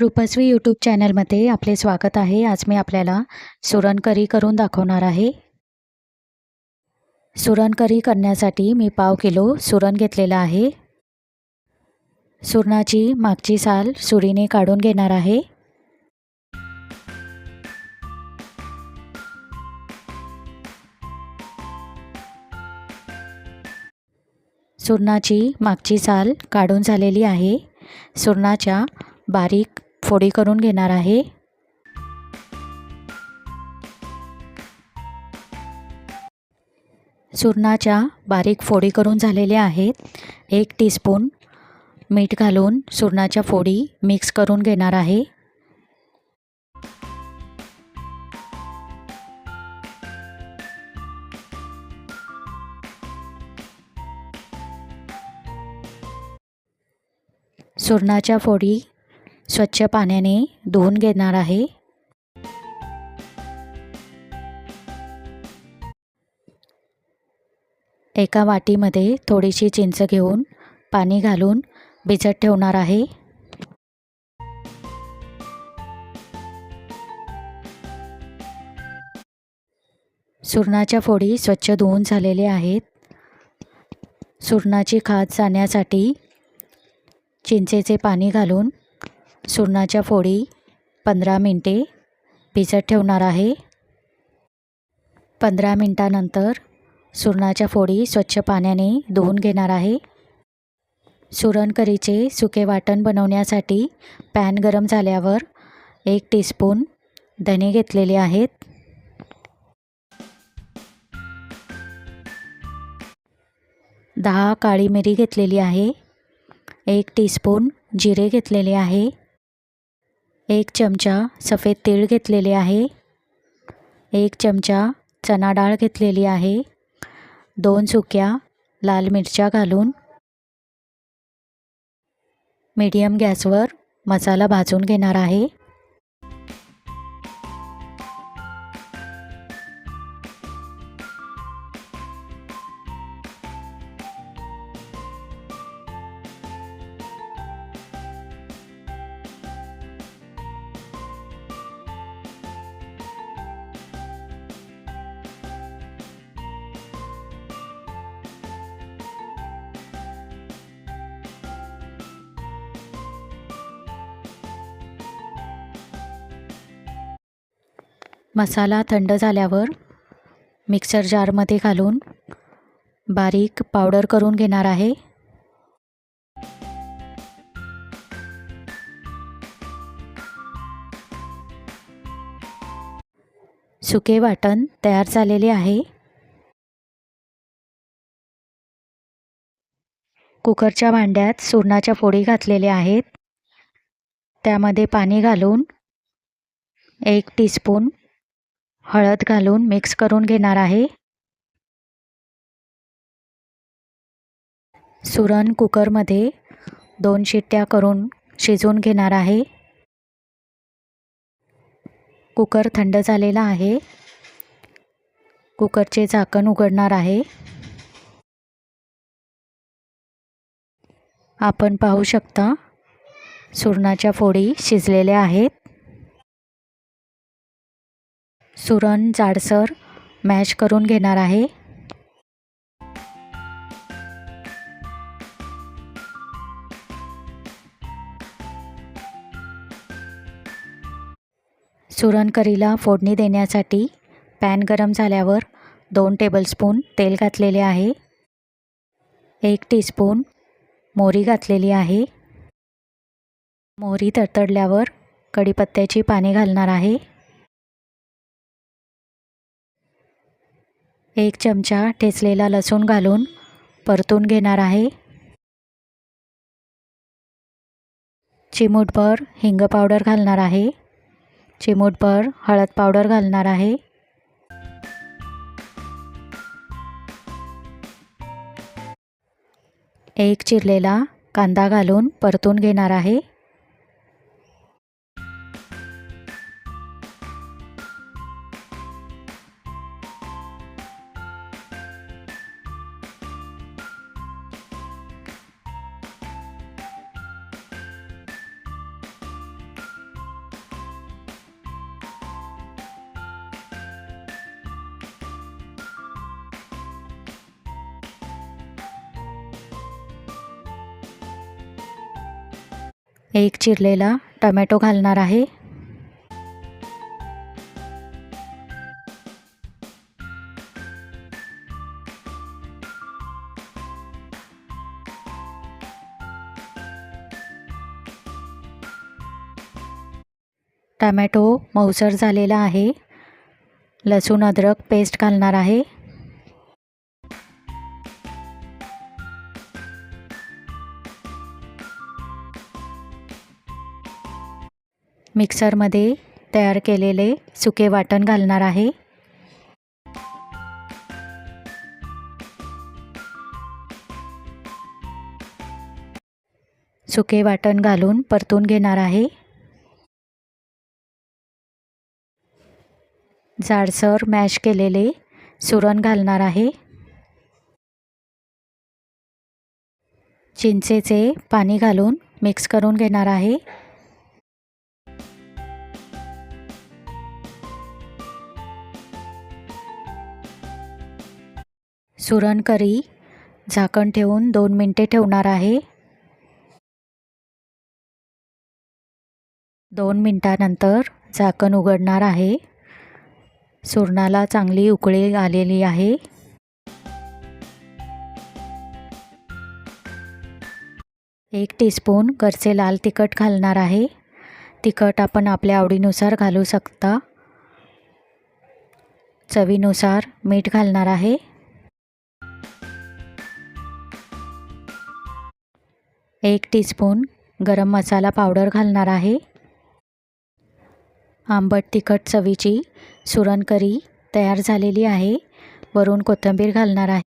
रुपस्वी YouTube चॅनलमध्ये आपले स्वागत आहे. आज मी आपल्याला सुरणकरी करून दाखवणार आहे. सुरणकरी करण्यासाठी मी पाव किलो सुरण घेतलेला आहे. सुरणाची मागची साल सुरीने काढून घेणार आहे. सुरणाची मागची साल काढून झालेली आहे. सुरणाच्या बारीक फोडी करून घेणार आहे. सुरणाच्या बारीक फोडी करून झालेल्या आहेत. एक टीस्पून मीठ घालून सुरणाच्या फोडी मिक्स करून घेणार आहे. सुरणाच्या फोडी स्वच्छ पाण्याने धुवून घेणार आहे. एका वाटीमध्ये थोडीशी चिंच घेऊन पाणी घालून भिजत ठेवणार आहे. सुरणाच्या फोडी स्वच्छ धुवून झालेले आहेत. सुरणाची खात जाण्यासाठी चिंचेचे पाणी घालून सुरणाच्या फोडी पंधरा मिनटे भिजत ठेवणार आहे. पंधरा मिनटानंतर सुरणाच्या फोडी स्वच्छ पाण्याने धुवून घेणार आहे. सुरणकरीचे सुके वाटण बनवण्यासाठी पॅन गरम झाल्यावर एक टीस्पून धने घेतलेले आहेत. दहा काळी मिरी घेतलेली आहे. एक टीस्पून जिरे घेतलेले आहे. एक चमचा सफेद तीळ घेतलेले आहे. एक चमचा चना डाळ घेतलेली आहे. दोन सुक्या लाल मिरच्या घालून मीडियम गॅसवर मसाला भाजून घेणार आहे. मसाला थंड झाल्यावर मिक्सर जारमध्ये घालून बारीक पावडर करून घेणार आहे. सुके वाटण तयार झालेले आहे. कुकरच्या भांड्यात सुरणाच्या फोडी घातलेल्या आहेत. त्यामध्ये पाणी घालून एक टीस्पून हळद घालून मिक्स करून घेणार आहे. सुरण कुकरमध्ये दोन शिट्ट्या करून शिजवून घेणार आहे. कुकर थंड झालेला आहे. कुकरचे झाकण उघडणार आहे. आपण पाहू शकता सुरणाच्या फोडी शिजलेल्या आहेत. सुरण जाडसर मॅश करून घेणार आहे. सुरणकरीला फोडणी देण्यासाठी पॅन गरम झाल्यावर दोन टेबलस्पून तेल घातलेले आहे. एक टीस्पून मोहरी घातलेली आहे. मोहरी तडतडल्यावर कढीपत्त्याची पाने घालणार आहे. एक चमचा ठेचलेला लसूण घालून परतून घेणार आहे. चिमूटभर हिंग पावडर घालणार आहे. चिमूटभर हळद पावडर घालणार आहे. एक चिरलेला कांदा घालून परतून घेणार आहे. एक चिरलेला टमॅटो घालणार आहे. टमॅटो मऊसर झालेला आहे. लसूण अद्रक पेस्ट घालणार आहे. मिक्सरमध्ये तयार केलेले सुके वाटण घालणार आहे. सुके वाटण घालून परतून घेणार आहे. जाडसर मॅश केलेले सुरण घालणार आहे. चिंचेचे पाणी घालून मिक्स करून घेणार आहे. सुरण करी झाकण ठेवून दोन मिनटे ठेवणार आहे. दोन मिनटानंतर झाकण उघडणार आहे. सुरणाला चांगली उकळी आलेली आहे. एक टीस्पून घरचे लाल तिखट घालणार आहे. तिखट आपण आपल्या आवडीनुसार घालू शकता. चवीनुसार मीठ घालणार आहे. एक टीस्पून गरम मसाला पावडर घालणार आहे. आंबट तिखट चवीची सुरण करी तयार झालेली आहे. वरून कोथिंबीर घालणार आहे.